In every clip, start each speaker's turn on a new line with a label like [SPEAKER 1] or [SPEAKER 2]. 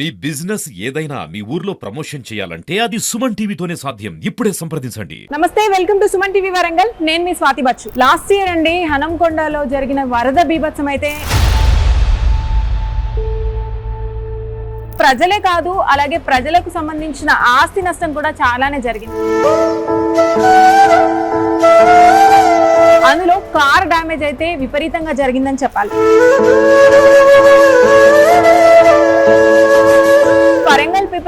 [SPEAKER 1] మీ business ఏదైనా మీ ఊర్లో promotion చేయాలంటే అది సుమన్ టీవీతోనే సాధ్యం. ఇప్పుడే సంప్రదించండి.
[SPEAKER 2] నమస్తే welcome to Suman TV Warangal. నేను మీ స్వాతి బచ్చు. లాస్ట్ ఇయర్ అండి హనంకొండలో జరిగిన వరద బీభత్సం అయితే ప్రజలే కాదు అలాగే ప్రజలకు సంబంధించిన ఆస్తి నష్టం కూడా చాలానే జరిగింది. అందులో కార్ డ్యామేజ్ అయితే విపరీతంగా జరిగిందని చెప్పాలి.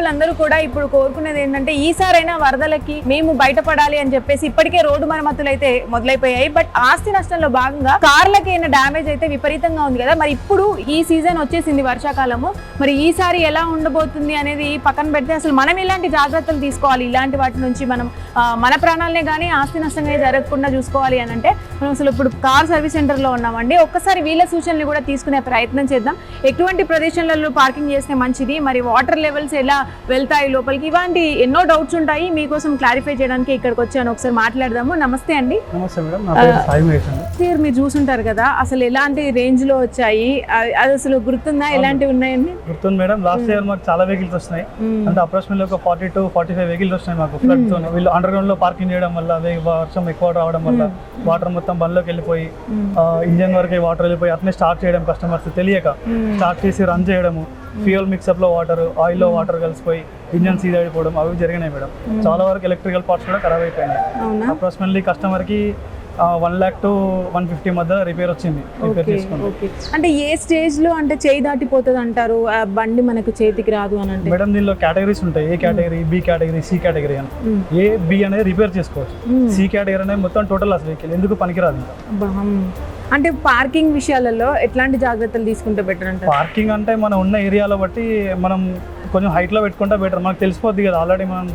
[SPEAKER 2] వరంగల్ అందరూ కూడా ఇప్పుడు కోరుకునేది ఏంటంటే ఈసారైనా వరదలకి మేము బయటపడాలి అని చెప్పేసి ఇప్పటికే రోడ్డు మరమ్మతులు అయితే మొదలైపోయాయి. బట్ ఆస్తి నష్టంలో భాగంగా కార్లకి అయిన డ్యామేజ్ అయితే విపరీతంగా ఉంది కదా. మరి ఇప్పుడు ఈ సీజన్ వచ్చేసింది వర్షాకాలము. మరి ఈసారి ఎలా ఉండబోతుంది అనేది పక్కన పెడితే అసలు మనం ఎలాంటి జాగ్రత్తలు తీసుకోవాలి? ఇలాంటి వాటి నుంచి మనం మన ప్రాణాలనే కానీ ఆస్తి నష్టం అనేది జరగకుండా చూసుకోవాలి అని అంటే మనం అసలు ఇప్పుడు కార్ సర్వీస్ సెంటర్లో ఉన్నామండి. ఒక్కసారి వీళ్ళ సూచనలు కూడా తీసుకునే ప్రయత్నం చేద్దాం. ఎటువంటి ప్రదేశాలలో పార్కింగ్ చేస్తే మంచిది? మరి వాటర్ లెవెల్స్ ఎలా వెళ్తాయి లోపలికి? ఇలాంటి ఎన్నో డౌట్స్ ఉంటాయి. మీకోసం క్లారిఫై చేయడానికి ఇక్కడికి వచ్చాను. ఒకసారి మాట్లాడదాము. నమస్తే అండి.
[SPEAKER 3] నమస్తే మేడం.
[SPEAKER 2] మీరు చూసుంటారు కదా అసలు ఎలాంటి రేంజ్లో వచ్చాయి? అది అసలు గుర్తుందా? ఎలాంటివి ఉన్నాయండి?
[SPEAKER 3] గుర్తుంది మేడం. లాస్ట్ ఇయర్ మాకు చాలా వెహికల్స్ వస్తున్నాయి. అంటే అప్రాక్సిమేట్లీ ఒక forty to forty five vehicles వస్తున్నాయి మాకు ఫ్లడ్తో వీళ్ళు అండర్ గ్రౌండ్లో పార్కింగ్ చేయడం వల్ల వే- వర్షం ఎక్కువ రావడం వల్ల వాటర్ మొత్తం బండ్లోకి వెళ్ళిపోయి ఇంజన్ వరకు వాటర్ వెళ్ళిపోయి అట్నే స్టార్ట్ చేయడం కస్టమర్స్ తెలియక స్టార్ట్ చేసి రన్ చేయడము ఫ్యూయల్ మిక్సప్లో వాటర్ ఆయిల్లో వాటర్ కలిసిపోయి ఇంజన్ సీజ్ అయిపోవడం అవి జరిగినాయి మేడం. చాలా వరకు ఎలక్ట్రికల్ పార్ట్స్ కూడా ఖరాబ్ అయిపోయినాయి. అప్రాక్సిమేట్లీ కస్టమర్కి one lakh to one fifty మధ్య రిపేర్ వచ్చింది. రిపేర్
[SPEAKER 2] ఓకే అంటే ఏ స్టేజ్లో అంటే చేయి దాటిపోతుంది అంటారు? ఆ బండి మనకు చేతికి రాదు అని అంటే?
[SPEAKER 3] మేడం దీనిలో కేటగిరీస్ ఉంటాయి. A category B category C category అని.
[SPEAKER 2] మ్మ్.
[SPEAKER 3] ఏ బి అనేది రిపేర్ చేసుకోవచ్చు. సి కేటగిరీ అనేది మొత్తం టోటల్ లాస్ వెహికల్ ఎందుకు పనికిరాదు.
[SPEAKER 2] అంటే పార్కింగ్ విషయాలలో ఎట్లాంటి జాగ్రత్తలు తీసుకుంటే బెటర్ అంటారు?
[SPEAKER 3] పార్కింగ్ అంటే మనం ఉన్న ఏరియాలో బట్టి మనం కొంచెం height లో పెట్టుకుంటే బెటర్ మనకు తెలిసిపోద్ది కదా ఆల్రెడీ మనం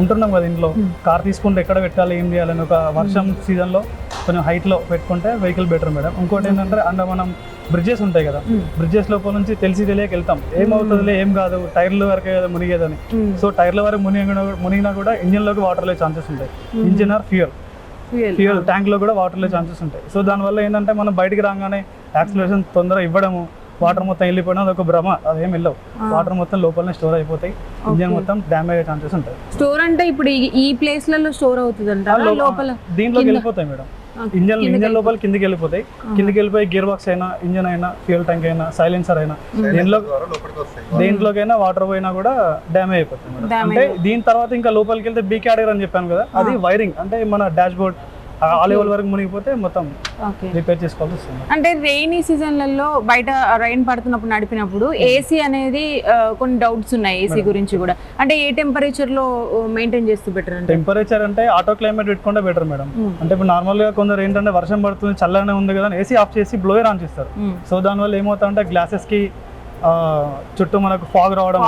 [SPEAKER 3] ఉంటున్నాం కదా ఇంట్లో. కార్ తీసుకుంటే ఎక్కడ పెట్టాలి ఏం చేయాలని ఒక వర్షం సీజన్లో కొంచెం height లో పెట్టుకుంటే వెహికల్ బెటర్ మేడం. ఇంకోటి ఏంటంటే అండ్ మనం బ్రిడ్జెస్ ఉంటాయి కదా. బ్రిడ్జెస్ లోపల నుంచి తెలిసి తెలియక వెళ్తాం. ఏమవుతుందిలే ఏం కాదు టైర్ల వరకే కదా మునిగేదని. సో టైర్ల వరకు మునిగిన మునిగినా కూడా ఇంజిన్లోకి వాటర్ లే ఛాన్సెస్ ఉంటాయి. Engine or fuel. ఫ్యూయల్ ట్యాంక్లో కూడా వాటర్ లే ఛాన్సెస్ ఉంటాయి. సో దానివల్ల ఏంటంటే మనం బయటికి రాగానే యాక్సిలరేషన్ తొందర ఇవ్వడము వాటర్ మొత్తం వెళ్ళిపోయినా అది ఒక భ్రమ అదేం వెళ్ళవు. వాటర్ మొత్తం లోపలనే స్టోర్ అయిపోతాయి. ఇంజిన్ మొత్తం డ్యామేజ్ అయ్యే ఛాన్సెస్ ఉంటాయి.
[SPEAKER 2] స్టోర్ అంటే ఇప్పుడు ఈ- ఈ ప్లేస్లలో స్టోర్ అవుతుంది లోపల
[SPEAKER 3] దీంట్లోకి వెళ్ళిపోతాయి మేడం. ఇంజన్ ఇంజన్ లోపల కిందికి వెళ్ళిపోతాయి. కిందికి వెళ్ళిపోయి గేర్ బాక్స్ అయినా ఇంజన్ అయినా ఫ్యూయల్ ట్యాంక్ అయినా సైలెన్సర్ అయినా దీనిలో దేంట్లోకైనా వాటర్ పోయినా కూడా డ్యామేజ్ అయిపోతుంది మేడం. అంటే దీని తర్వాత ఇంకా లోపలికి వెళ్తే బీ కేటగిరీ అని చెప్పాను కదా అది వైరింగ్. అంటే మన డాష్ బోర్డ్ ఆ లెవెల్ వరకు మునిగిపోతే మొత్తం రిపేర్ చేసుకోవాల్సి వస్తుంది.
[SPEAKER 2] అంటే రెయినీ సీజన్లలో బయట రైన్ పడుతున్నప్పుడు నడిపినప్పుడు ఏసీ అనేది ఆ, కొన్ని డౌట్స్ ఉన్నాయి ఏసీ గురించి కూడా. అంటే ఏ టెంపరేచర్లో మెయింటైన్ చేస్తూ బెటర్ అంటే?
[SPEAKER 3] టెంపరేచర్ అంటే ఆటో క్లైమేట్ పెట్టుకుంటే బెటర్ మేడం
[SPEAKER 2] Hmm.
[SPEAKER 3] అంటే ఇప్పుడు నార్మల్గా కొందరు ఏంటంటే వర్షం పడుతుంది చల్లగానే ఉంది కదా ఏసీ ఆఫ్ చేసి బ్లోయర్ ఆన్ చేస్తారు.
[SPEAKER 2] Hmm.
[SPEAKER 3] సో దానివల్ల ఏమవుతుందంటే గ్లాసెస్కి చుట్టూ మనకు ఫాగ్ రావడం.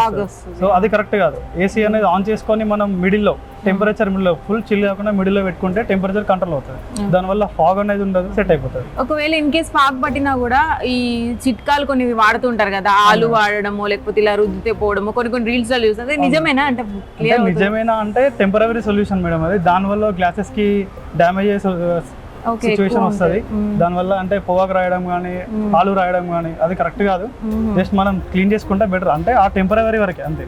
[SPEAKER 3] సో అది కరెక్ట్ కాదు. ఏసీ అనేది ఆన్ చేసుకొని మనం మిడిల్లో టెంపరేచర్ మిడిల్లో ఫుల్ చిల్ కాకుండా మిడిల్లో పెట్టుకుంటే టెంపరేచర్ కంట్రోల్ అవుతుంది. దానివల్ల ఫాగ్ అనేది ఉండదు సెట్ అయిపోతుంది.
[SPEAKER 2] ఒకవేళ ఇన్ కేస్ పాక్ పట్టినా కూడా ఈ చిట్కాలు కొన్ని వాడుతుంటారు కదా ఆలు వాడడము లేకపోతే ఇలా రుద్దితే పోవడము కొన్ని కొన్ని రీల్స్లో చూస్తే. నిజమేనా? అంటే
[SPEAKER 3] నిజమేనా అంటే టెంపరీ సొల్యూషన్ మేడం అది. దానివల్ల గ్లాసెస్కి
[SPEAKER 2] ఓకే
[SPEAKER 3] సిచ్యువేషన్ వస్తుంది. దానివల్ల అంటే పొగాకు రాయడం కానీ ఆలు రాయడం కానీ అది కరెక్ట్ కాదు. జస్ట్ మనం క్లీన్ చేసుకుంటే బెటర్ అంటే ఆ టెంపరీ వరకే అంతే.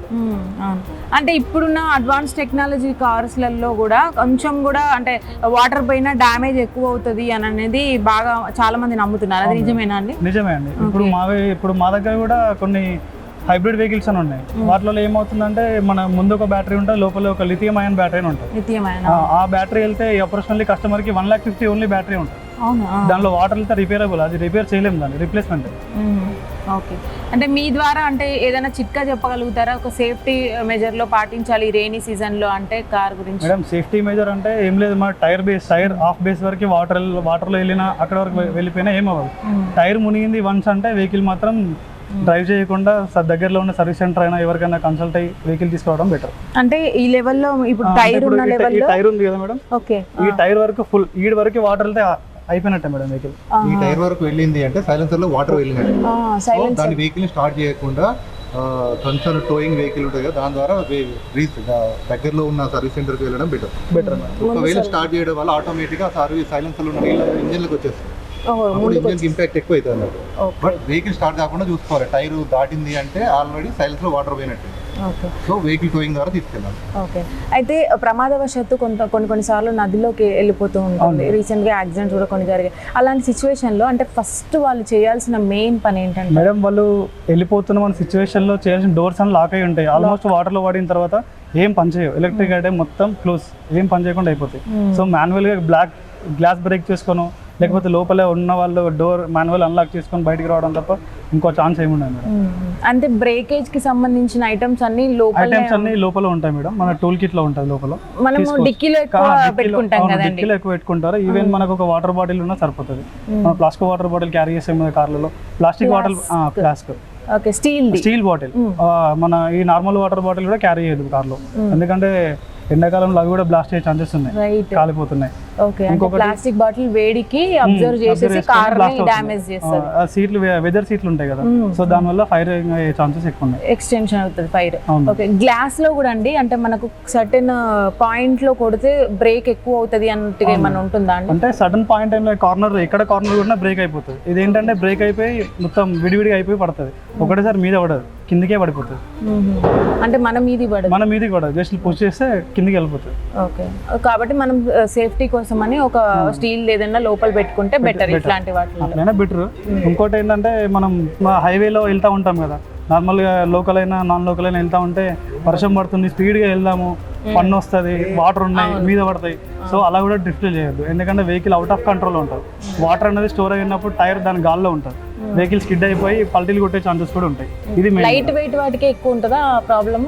[SPEAKER 2] అంటే ఇప్పుడున్న అడ్వాన్స్ టెక్నాలజీ కార్స్లలో కూడా కొంచెం కూడా అంటే వాటర్ పైన డ్యామేజ్ ఎక్కువ అవుతుంది అని అనేది బాగా చాలా మంది నమ్ముతున్నారు. అది నిజమేనా అండి?
[SPEAKER 3] నిజమే అండి. ఇప్పుడు మావి ఇప్పుడు మా దగ్గర కూడా కొన్ని హైబ్రిడ్ వెహికల్స్ అని ఉన్నాయి. వాటిలో ఏమవుతుందంటే మన ముందు ఒక బ్యాటరీ ఉంటుంది లోపల ఒక లిథియం అయన్ బ్యాటరీ ఉంటుంది. ఆ- బ్యాటరీ వెళ్తే అప్రాక్సిమేట్లీ కస్టమర్కి one lakh fifty only battery ఉంటుంది. దానిలో వాటర్ వెళ్తే రిపేరబుల్ అది రిపేర్ చేయలేము దాన్ని రిప్లేస్మెంట్
[SPEAKER 2] ఓకే. అంటే మీ ద్వారా అంటే ఏదైనా చిట్కా చెప్పగలుగుతారా? ఒక సేఫ్టీ మెజర్లో పాటించాలి రెయినీ సీజన్లో అంటే కార్ గురించి?
[SPEAKER 3] మేడం సేఫ్టీ మెజర్ అంటే ఏం లేదు మన tyre base tyre off base వరకు వాటర్ వాటర్లో వెళ్ళినా అక్కడ వరకు వెళ్ళిపోయినా ఏం అవ్వదు. టైర్ మునిగింది వన్స్ అంటే వెహికల్ మాత్రం డ్రైవ్ చేయకుండా దగ్గరలో ఉన్న సర్వీస్ సెంటర్ అయినా ఎవరికైనా కన్సల్ట్ అయ్యి వెహికల్ తీసుకోవడం బెటర్
[SPEAKER 2] అంటే ఈ లెవెల్లో ఇప్పుడు టైర్ ఉన్న
[SPEAKER 3] ఈ
[SPEAKER 2] లెవెల్లో
[SPEAKER 3] టైర్ ఉంది కదా మేడం?
[SPEAKER 2] ఓకే.
[SPEAKER 3] ఈ టైర్ వరకు ఫుల్ ఈడ్ వరకు వాటర్ వెళ్తే అయిపోయినట్టే మేడం వెహికల్
[SPEAKER 4] ఈ టైర్ వరకు వెళ్ళింది అంటే సైలెన్సర్లో వాటర్ వెళ్ళినట్టు. దాని వెహికల్ స్టార్ట్ చేయకుండా కన్సర్న్ టోయింగ్ వెహికల్ ఉంటుంది కదా దాని ద్వారా దగ్గరలో ఉన్న సర్వీస్ సెంటర్కి వెళ్ళడం బెటర్
[SPEAKER 3] బెటర్
[SPEAKER 4] ఒకవేళ స్టార్ట్ చేయడం వల్ల ఆటోమేటిక్గా సర్వీస్ సైలెన్సర్ ఉన్న నీళ్ళ ఇంజిన్లకు వచ్చేస్తుంది. అప్పుడు ఇంపాక్ట్ ఎక్కువ అవుతుంది బట్ వెహికల్ స్టార్ట్ కాకుండా చూసుకోవాలి. టైర్ దాటింది అంటే ఆల్రెడీ సైలెన్స్లో వాటర్ పోయినట్టు.
[SPEAKER 2] ఓకే.
[SPEAKER 4] సో వెహికల్ టోయింగ్ ద్వారా తీసుకెళ్ళాలి.
[SPEAKER 2] ఓకే. అయితే ప్రమాదవశాత్తు కొంత కొన్ని కొన్నిసార్లు నదిలోకి వెళ్ళిపోతూ ఉంటుంది. రీసెంట్గా యాక్సిడెంట్స్ కూడా కొన్ని జరిగాయి. అలాంటి సిచ్యువేషన్లో అంటే ఫస్ట్ వాళ్ళు చేయాల్సిన మెయిన్ పని ఏంటంటే?
[SPEAKER 3] మేడం వాళ్ళు వెళ్ళిపోతున్న మన సిచ్యువేషన్లో చేయాల్సిన డోర్స్ అన్ని లాక్ అయి ఉంటాయి. ఆల్మోస్ట్ వాటర్లో పడిన తర్వాత ఏం పని చేయవు. ఎలక్ట్రిక్ అయితే మొత్తం క్లోజ్ ఏం పని చేయకుండా అయిపోతాయి. సో మాన్యువల్గా బ్లాక్ గ్లాస్ బ్రేక్ చేసుకోను. లేకపోతే లోపల ఉన్న వాళ్ళు డోర్ మాన్యువల్ అన్లాక్ చేసుకొని బయటికి రావడం తప్ప ఇంకో ఛాన్స్ ఏమి ఉండదు మేడం.
[SPEAKER 2] అంటే బ్రేకేజ్కి సంబంధించిన ఐటమ్స్ అన్ని లోపల
[SPEAKER 3] ఐటమ్స్ అన్ని లోపల ఉంటాయి మేడం. మన టూల్ కిట్లో ఉంటుంది లోపల.
[SPEAKER 2] మనము
[SPEAKER 3] తీసుకోవచ్చు.
[SPEAKER 2] డిక్కీలో ఎక్కువ పెట్టుకుంటాం కదండి.
[SPEAKER 3] డిక్కీలో ఎక్కువ పెట్టుకుంటారు. ఈవెన్ మనకు ఒక వాటర్ బాటిల్ ఉన్నా సరిపోతుంది. మన ప్లాస్టిక్ వాటర్ బాటిల్ క్యారీ చేసే కార్లలో plastic bottle plastic
[SPEAKER 2] okay steel the.
[SPEAKER 3] Steel bottle మన ఈ నార్మల్ వాటర్ బాటిల్ కూడా క్యారీ చేయదు కార్లో. ఎందుకంటే ఎండాకాలంలో అవి కూడా బ్లాస్ట్ అయ్యే ఛాన్సెస్ ఉన్నాయి. కాలిపోతున్నాయి.
[SPEAKER 2] ఓకే ప్లాస్టిక్ బాటిల్ వేడికి అబ్జర్వ్ చేసేసి కార్ డామేజ్ చేస్తుంది.
[SPEAKER 3] సీట్లు వెదర్ సీట్లు ఉంటాయి కదా. సో దానివల్ల ఫైర్ అయ్యే ఛాన్సెస్ ఎక్కువ ఉన్నాయి.
[SPEAKER 2] ఎక్స్టెన్షన్ అవుతుంది ఫైర్. ఓకే గ్లాస్లో కూడా అండి అంటే మనకు సర్టెన్ పాయింట్లో కొడితే బ్రేక్ ఎక్కువ అవుతుంది అన్నట్టుగా ఏమన్నా ఉంటుందా అండి?
[SPEAKER 3] అంటే సడన్ పాయింట్ టైంలో కార్నర్ ఎక్కడ కార్నర్ కూడా బ్రేక్ అయిపోతుంది. ఇది ఏంటంటే బ్రేక్ అయిపోయి మొత్తం విడివిడిగా అయిపోయి పడుతుంది. ఒకటేసారి మీద పడదు కిందికే పడిపోతుంది.
[SPEAKER 2] అంటే మనం ఇది పడదు.
[SPEAKER 3] మన మీదకి పడదు జస్ట్ పుష్ చేస్తే కిందికి వెళ్ళిపోతుంది.
[SPEAKER 2] ఓకే కాబట్టి మనం సేఫ్టీ కోసం అని ఒక స్టీల్ ఏదైనా లోపల పెట్టుకుంటే బెటర్ ఇట్లాంటి వాటిలో
[SPEAKER 3] బెటర్ ఇంకోటి ఏంటంటే మనం హైవేలో వెళ్తా ఉంటాం కదా. నార్మల్గా లోకల్ అయినా నాన్ లోకల్ అయినా వెళ్తా ఉంటే వర్షం పడుతుంది స్పీడ్గా వెళ్దాము. పన్ను వస్తుంది వాటర్ ఉన్నాయి మీద పడతాయి. సో అలా కూడా డ్రిఫ్ట్ చేయొద్దు. ఎందుకంటే వెహికల్ అవుట్ ఆఫ్ కంట్రోల్ ఉంటుంది వాటర్ అనేది స్టోర్ అయినప్పుడు టైర్ దాని గాల్లో ఉంటుంది. వెహికల్ స్కిడ్ అయిపోయి పల్టీలు కొట్టే ఛాన్సెస్ కూడా ఉంటాయి. ఇది
[SPEAKER 2] లైట్ వెయిట్ వాటికి ఎక్కువ ఉంటుందా? ప్రాబ్లమ్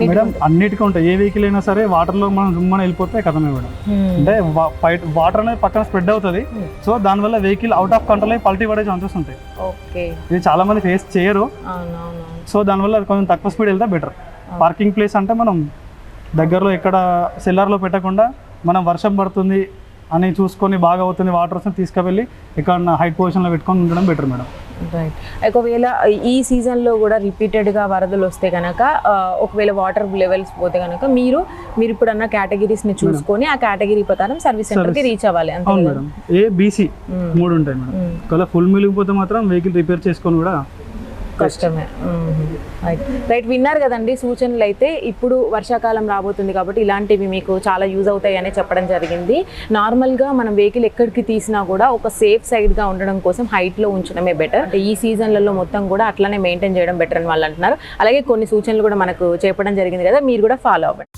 [SPEAKER 3] మేడం అన్నిటికీ ఉంటాయి. ఏ వెహికల్ అయినా సరే వాటర్లో మనం రుమ్మని వెళ్ళిపోతే కథమే మేడం అంటే వాటర్ అనేది పక్కన స్ప్రెడ్ అవుతుంది. సో దానివల్ల వెహికల్ అవుట్ ఆఫ్ కంట్రోల్ అయ్యి పల్టీ పడే ఛాన్సెస్ ఉంటాయి. ఇది చాలా మంది ఫేస్ చేయరు. సో దానివల్ల కొంచెం తక్కువ స్పీడ్ వెళ్తే బెటర్ పార్కింగ్ ప్లేస్ అంటే మనం దగ్గరలో ఎక్కడ సెల్లార్లో పెట్టకుండా మనం వర్షం పడుతుంది అని చూసుకొని బాగా అవుతుంది వాటర్ వస్తుంది తీసుకువెళ్ళి ఎక్కడ హైట్ పొజిషన్లో పెట్టుకొని ఉండడం బెటర్ మేడం
[SPEAKER 2] రైట్ ఒకవేళ ఈ సీజన్లో కూడా రిపీటెడ్గా వరదలు వస్తే కనుక ఒకవేళ వాటర్ లెవెల్స్ పోతే కనుక మీరు మీరు ఇప్పుడు అన్న కేటగిరీస్ని చూసుకొని ఆ కేటగిరీ ప్రకారం సర్వీస్ సెంటర్కి రీచ్ అవ్వాలి అంతే
[SPEAKER 3] అవును? మేడం ఏ బీసీ మూడు ఉంటాయి మేడం ఒకవేళ ఫుల్ మిలిగిపోతే మాత్రం వెహికల్ రిపేర్ చేసుకొని కూడా
[SPEAKER 2] కష్టమే. రైట్ విన్నారు కదండి సూచనలు అయితే ఇప్పుడు వర్షాకాలం రాబోతుంది కాబట్టి ఇలాంటివి మీకు చాలా యూజ్ అవుతాయి చెప్పడం జరిగింది. నార్మల్గా మనం వెహికల్ ఎక్కడికి తీసినా కూడా ఒక సేఫ్ సైడ్గా ఉండడం కోసం హైట్లో ఉంచడమే బెటర్ అంటే ఈ సీజన్లలో మొత్తం కూడా అట్లనే మెయింటైన్ చేయడం బెటర్ అని వాళ్ళు అంటున్నారు. అలాగే కొన్ని సూచనలు కూడా మనకు చెప్పడం జరిగింది కదా మీరు కూడా ఫాలో అవ్వండి.